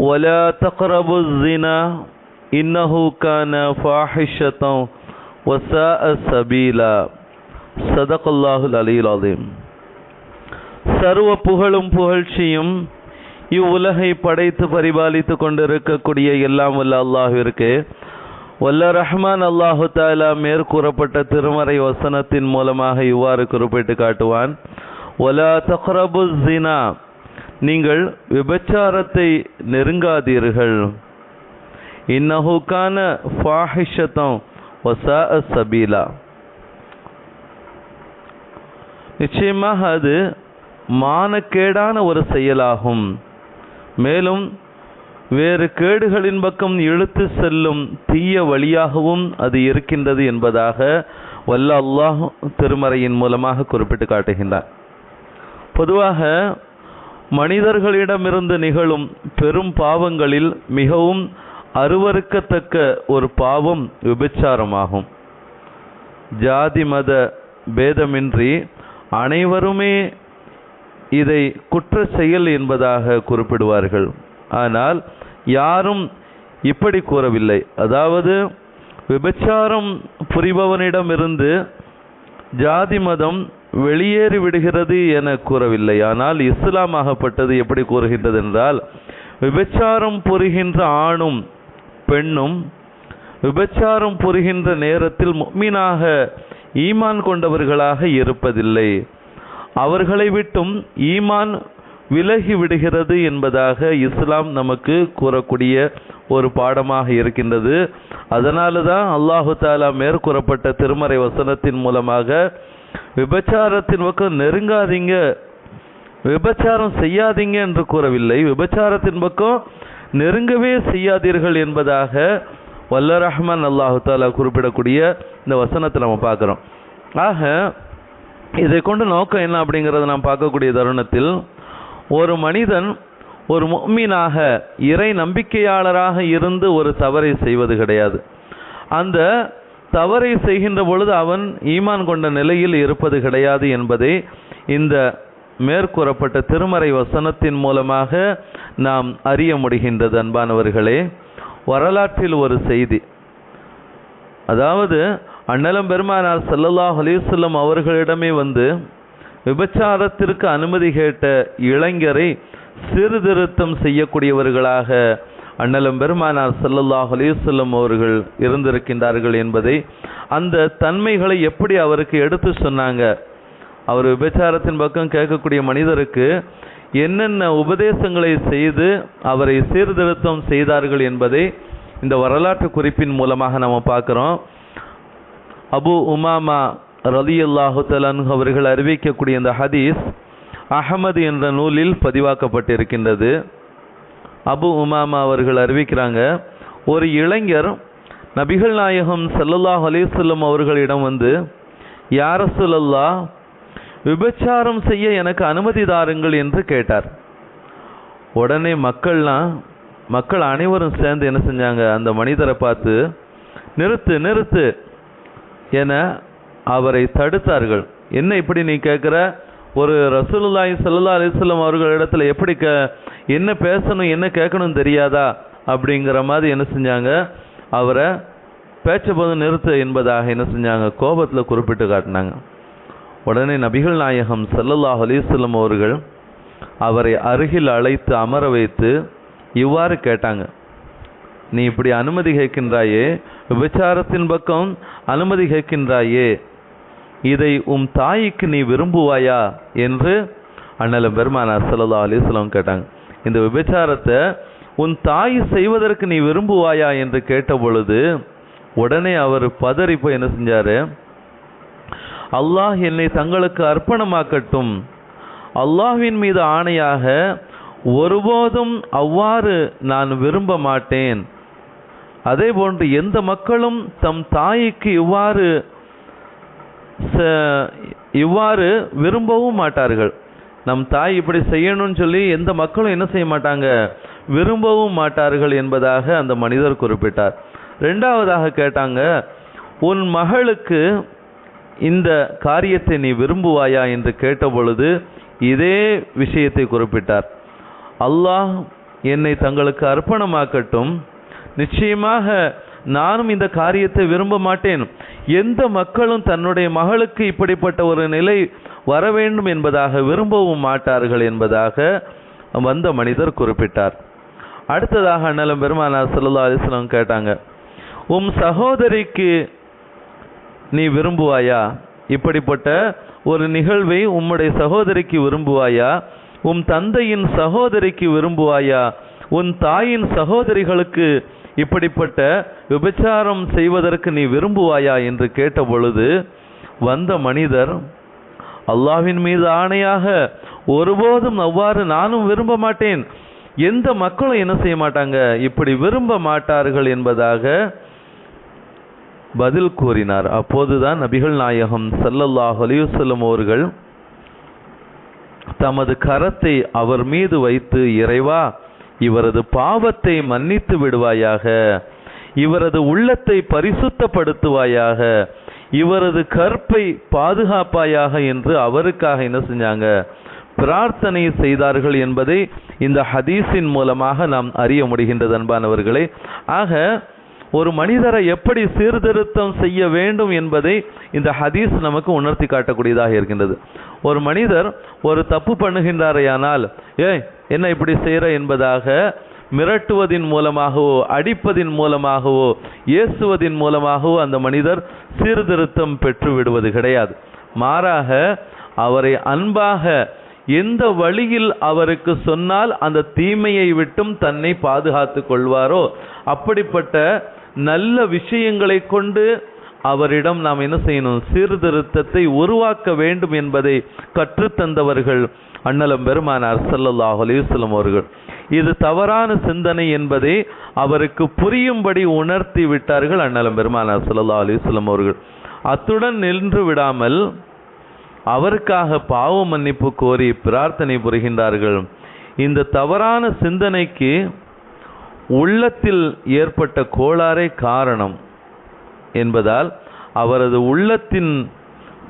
ولا تقربوا الزنا إنه كان فاحشة وساء سبيلا صدق الله العلي العظيم சர்வ புகழும் புகழ்ச்சியும் இவ்வுலகை படைத்து பரிபாலித்து கொண்டிருக்கக்கூடிய எல்லாம் வல்ல அல்லாஹிற்கு வல்ல ரஹ்மான் அல்லாஹு தாலா மேற்கூறப்பட்ட திருமறை வசனத்தின் மூலமாக இவ்வாறு குறிப்பிட்டு காட்டுவான் ஒலா தக்ரபு ஜினா நீங்கள் விபச்சாரத்தை நெருங்காதீர்கள். இன்னஹுக்கான ஃபாஹிஷத்தம் வசா சபீலா. நிச்சயமாக அது மானக்கேடான ஒரு செயலாகும். மேலும் வேறு கேடுகளின் பக்கம் இழுத்து செல்லும் தீய வழியாகவும் அது இருக்கின்றது என்பதாக வல்ல அல்லாஹ் திருமறையின் மூலமாக குறிப்பிட்டு காட்டுகின்றார். பொதுவாக மனிதர்களிடமிருந்து நிகழும் பெரும் பாவங்களில் மிகவும் அருவறுக்கத்தக்க ஒரு பாவம் விபச்சாரமாகும். ஜாதி மத பேதமின்றி அனைவருமே இதை குற்ற செயல் என்பதாக குறிப்பிடுவார்கள். ஆனால் யாரும் இப்படி கூறவில்லை. அதாவது விபச்சாரம் புரிபவனிடமிருந்து ஜாதி மதம் வெளியேறி விடுகிறது என கூறவில்லை. ஆனால் இஸ்லாம் ஆகப்பட்டது எப்படி கூறுகின்றது என்றால் விபச்சாரம் புரிகின்ற ஆணும் பெண்ணும் விபச்சாரம் புரிகின்ற நேரத்தில் மீனாக ஈமான் கொண்டவர்களாக இருப்பதில்லை. அவர்களை விட்டும் ஈமான் விலகி விடுகிறது என்பதாக இஸ்லாம் நமக்கு கூறக்கூடிய ஒரு பாடமாக இருக்கின்றது. அதனால தான் அல்லாஹு தாலா மேற்கூறப்பட்ட திருமறை வசனத்தின் மூலமாக விபச்சாரத்தின் பக்கம் நெருங்காதீங்க. விபச்சாரம் செய்யாதீங்க என்று கூறவில்லை. விபச்சாரத்தின் பக்கம் நெருங்கவே செய்யாதீர்கள் என்பதாக வல்ல ரஹ்மான் அல்லாஹு தாலா குறிப்பிடக்கூடிய இந்த வசனத்தை நம்ம பார்க்குறோம். ஆக இதை கொண்டு நோக்கம் என்ன அப்படிங்கிறத நாம் பார்க்கக்கூடிய தருணத்தில் ஒரு மனிதன் ஒரு முக்மீனாக இறை நம்பிக்கையாளராக இருந்து ஒரு தவறை செய்வது கிடையாது. அந்த தவறை செய்கின்ற பொழுது அவன் ஈமான் கொண்ட நிலையில் இருப்பது கிடையாது என்பதை இந்த மேற்கூறப்பட்ட திருமறை வசனத்தின் மூலமாக நாம் அறிய முடிகின்றது அன்பானவர்களே. வரலாற்றில் ஒரு செய்தி. அதாவது அண்ணலம் பெருமானார் சல்லல்லாஹ் அலிசல்லம் அவர்களிடமே வந்து விபச்சாரத்திற்கு அனுமதி கேட்ட இளைஞரை சீர்திருத்தம் செய்யக்கூடியவர்களாக அண்ணலும் பெருமானார் செல்லல்லாஹ் அலிசல்லம் அவர்கள் இருந்திருக்கின்றார்கள் என்பதை அந்த தன்மைகளை எப்படி அவருக்கு எடுத்து சொன்னாங்க? அவர் விபச்சாரத்தின் பக்கம் கேட்கக்கூடிய மனிதருக்கு என்னென்ன உபதேசங்களை செய்து அவரை சீர்திருத்தம் செய்தார்கள் என்பதை இந்த வரலாற்று குறிப்பின் மூலமாக நம்ம பார்க்குறோம். அபு உமாமா ரதி அல்லாஹு தலான் அவர்கள் அறிவிக்கக்கூடிய இந்த ஹதீஸ் அகமது என்ற நூலில் பதிவாக்கப்பட்டிருக்கின்றது. அபு உமாமா அவர்கள் அறிவிக்கிறாங்க ஒரு இளைஞர் நபிகள் நாயகம் சல்லல்லாஹ் அலிசல்லம் அவர்களிடம் வந்து யார சொல்லல்லா விபச்சாரம் செய்ய எனக்கு அனுமதி தாருங்கள் என்று கேட்டார். உடனே மக்கள்லாம் மக்கள் அனைவரும் சேர்ந்து என்ன செஞ்சாங்க அந்த மனிதரை பார்த்து நிறுத்து நிறுத்து என அவரை தடுத்தார்கள். என்ன இப்படி நீ கேட்குற? ஒரு ரசூலுல்லாய் சல்லா அலிஸ்லாம் அவர்களிடத்துல எப்படி க என்ன பேசணும் என்ன கேட்கணும் தெரியாதா? அப்படிங்கிற மாதிரி என்ன செஞ்சாங்க? அவரை பேச்ச போது நிறுத்து என்பதாக என்ன செஞ்சாங்க? கோபத்தில் குறிப்பிட்டு காட்டினாங்க. உடனே நபிகள் நாயகம் சல்லல்லாஹ் அலிஸ்லம் அவர்கள் அவரை அருகில் அழைத்து அமர வைத்து இவ்வாறு கேட்டாங்க. நீ இப்படி அனுமதி கேட்கின்றாயே? விபச்சாரத்தின் பக்கம் அனுமதி கேட்கின்றாயே? இதை உம் தாய்க்கு நீ விரும்புவாயா? என்று அண்ணலம் பெருமானார் சல்லா அலிஸ்லாம் கேட்டாங்க. இந்த விபச்சாரத்தை உன் தாய் செய்வதற்கு நீ விரும்புவாயா? என்று கேட்ட பொழுது உடனே அவர் பதறி போய் என்ன செஞ்சாரு? அல்லாஹ் என்னை தங்களுக்கு அர்ப்பணமாக்கட்டும். அல்லாஹ்வின் மீது ஆணையாக ஒருபோதும் அவ்வாறு நான் விரும்ப மாட்டேன். அதே போன்று எந்த மக்களும் தம் தாய்க்கு இவ்வாறு ச- இவ்வாறு விரும்பவும் மாட்டார்கள். நம் தாய் இப்படி செய்யணும்னு சொல்லி எந்த மக்களும் என்ன செய்ய மாட்டாங்க? விரும்பவும் மாட்டார்கள் என்பதாக அந்த மனிதர் குறிப்பிட்டார். ரெண்டாவதாக கேட்டாங்க உன் மகளுக்கு இந்த காரியத்தை நீ விரும்புவாயா? என்று கேட்டபொழுது இதே விஷயத்தை குறிப்பிட்டார். அல்லாஹ் என்னை தங்களுக்கு அர்ப்பணமாக்கட்டும். நிச்சயமாக நானும் இந்த காரியத்தை விரும்ப மாட்டேன். எந்த மக்களும் தன்னுடைய மகளுக்கு இப்படிப்பட்ட ஒரு நிலை வர வேண்டும் என்பதாக விரும்பவும் மாட்டார்கள் என்பதாக வந்த மனிதர் குறிப்பிட்டார். அடுத்ததாக அண்ணலம் பெருமானார் சல்லா அலிஸ்லாம் கேட்டாங்க உம் சகோதரிக்கு நீ விரும்புவாயா? இப்படிப்பட்ட ஒரு நிகழ்வை உம்முடைய சகோதரிக்கு விரும்புவாயா? உம் தந்தையின் சகோதரிக்கு விரும்புவாயா? உன் தாயின் சகோதரிகளுக்கு இப்படிப்பட்ட விபச்சாரம் செய்வதற்கு நீ விரும்புவாயா? என்று கேட்ட பொழுது வந்த மனிதர் அல்லாஹ்வின் மீது ஆணையாக ஒருபோதும் அவ்வாறு நானும் விரும்ப மாட்டேன். எந்த மக்களும் என்ன செய்ய மாட்டாங்க? இப்படி விரும்ப மாட்டார்கள் என்பதாக பதில் கூறினார். அப்போதுதான் நபிகள் நாயகம் சல்லல்லாஹ் அலைஹி அவர்கள் தமது கரத்தை அவர் மீது வைத்து இறைவா இவரது பாவத்தை மன்னித்து விடுவாயாக இவரது உள்ளத்தை பரிசுத்தப்படுத்துவாயாக இவரது கற்பை பாதுகாப்பாயாக என்று அவருக்காக என்ன செஞ்சாங்க? பிரார்த்தனை செய்தார்கள் என்பதை இந்த ஹதீஸின் மூலமாக நாம் அறிய முடிகின்றது அன்பானவர்களே. ஆக ஒரு மனிதரை எப்படி சீர்திருத்தம் செய்ய வேண்டும் என்பதை இந்த ஹதீஸ் நமக்கு உணர்த்தி காட்டக்கூடியதாக இருக்கின்றது. ஒரு மனிதர் ஒரு தப்பு பண்ணுகின்றாரையானால் ஏய் என்ன இப்படி செய்கிற என்பதாக மிரட்டுவதின் மூலமாகவோ அடிப்பதின் மூலமாகவோ ஏசுவதின் மூலமாகவோ அந்த மனிதர் சீர்திருத்தம் பெற்று விடுவது கிடையாது. மாறாக அவரை அன்பாக எந்த வழியில் அவருக்கு சொன்னால் அந்த தீமையை விட்டும் தன்னை பாதுகாத்து கொள்வாரோ அப்படிப்பட்ட நல்ல விஷயங்களை கொண்டு அவரிடம் நாம் என்ன செய்யணும்? சீர்திருத்தத்தை உருவாக்க வேண்டும் என்பதை கற்றுத்தந்தவர்கள் அண்ணலம் பெருமானார் சல்லல்லாஹ் அலைஹி அவர்கள். இது தவறான சிந்தனை என்பதை அவருக்கு புரியும்படி உணர்த்தி விட்டார்கள் அண்ணலம் பெருமானார் ஸல்லல்லாஹு அலைஹி அவர்கள். அத்துடன் நின்று விடாமல் அவருக்காக பாவ மன்னிப்பு கோரி பிரார்த்தனை புரிகின்றார்கள். இந்த தவறான சிந்தனைக்கு உள்ளத்தில் ஏற்பட்ட கோளாறே காரணம். என்பதால் அவரது உள்ளத்தின்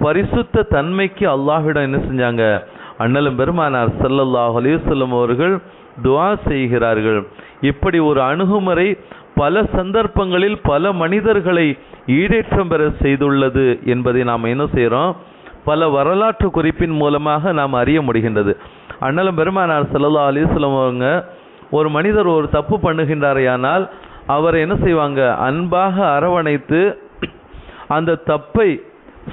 பரிசுத்த தன்மைக்கு அல்லாஹ்விடம் என்ன செஞ்சாங்க? அண்ணலும் பெருமானார் சல்லல்லாஹ் அலைஹி அவர்கள் துவா செய்கிறார்கள். இப்படி ஒரு அணுகுமுறை பல சந்தர்ப்பங்களில் பல மனிதர்களை ஈடேற்றம் பெற செய்துள்ளது என்பதை நாம் என்ன செய்கிறோம் பல வரலாற்று குறிப்பின் மூலமாக நாம் அறிய முடிகின்றது. அண்ணலும் பெருமானார் சல்லல்லா அலிஸ்லம் அவங்க ஒரு மனிதர் ஒரு தப்பு பண்ணுகின்றாரையானால் அவர் என்ன செய்வாங்க? அன்பாக அரவணைத்து அந்த தப்பை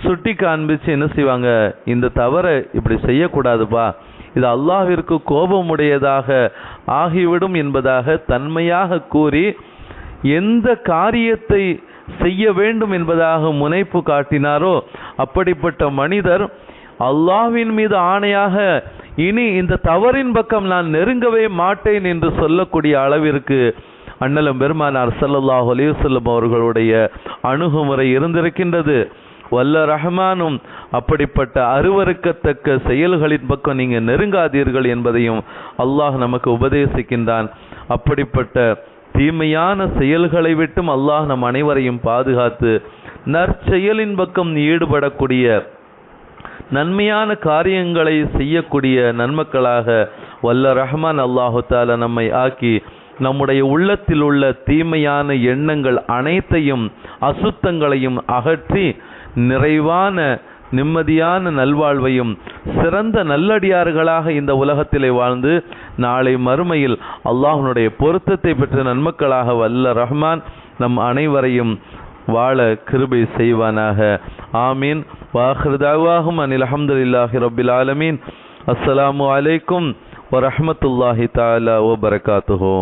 சுட்டி காண்பிச்சு என்ன செய்வாங்க? இந்த தவறை இப்படி செய்யக்கூடாதுப்பா. இது அல்லாஹிற்கு கோபமுடையதாக ஆகிவிடும் என்பதாக தன்மையாக கூறி எந்த காரியத்தை செய்ய வேண்டும் என்பதாக முனைப்பு காட்டினாரோ அப்படிப்பட்ட மனிதர் அல்லாஹ்வின் மீது ஆணையாக இனி இந்த தவறின் பக்கம் நான் நெருங்கவே மாட்டேன் என்று சொல்லக்கூடிய அளவிற்கு அண்ணலும் பெருமானார் ஸல்லல்லாஹு அலிவசல்லம் அவர்களுடைய அணுகுமுறை இருந்திருக்கின்றது. வல்ல ரஹ்மானும் அப்படிப்பட்ட அருவருக்கத்தக்க செயல்களின் பக்கம் நீங்கள் நெருங்காதீர்கள் என்பதையும் அல்லாஹ் நமக்கு உபதேசிக்கின்றான். அப்படிப்பட்ட தீமையான செயல்களை விட்டும் அல்லாஹ் நம் அனைவரையும் பாதுகாத்து நற்செயலின் பக்கம் ஈடுபடக்கூடிய நன்மையான காரியங்களை செய்யக்கூடிய நன்மக்களாக வல்ல ரஹ்மான் அல்லாஹு தாலா நம்மை ஆக்கி நம்முடைய உள்ளத்தில் உள்ள தீமையான எண்ணங்கள் அனைத்தையும் அசுத்தங்களையும் அகற்றி நிறைவான நிம்மதியான நல்வாழ்வையும் சிறந்த நல்லடியார்களாக இந்த உலகத்திலே வாழ்ந்து நாளை மறுமையில் அல்லாஹனுடைய பொருத்தத்தை பெற்ற நன்மக்களாக வல்ல ரஹ்மான் நம் அனைவரையும் வாழ கிருபை செய்வானாக. ஆமீன். வாஹிருதாவாகும் அனில் அஹமதுல்லாஹி ரபில் ஆலமீன். அஸ்ஸலாமு அலைக்கும் தாலா ஓ பரகாத்துஹோ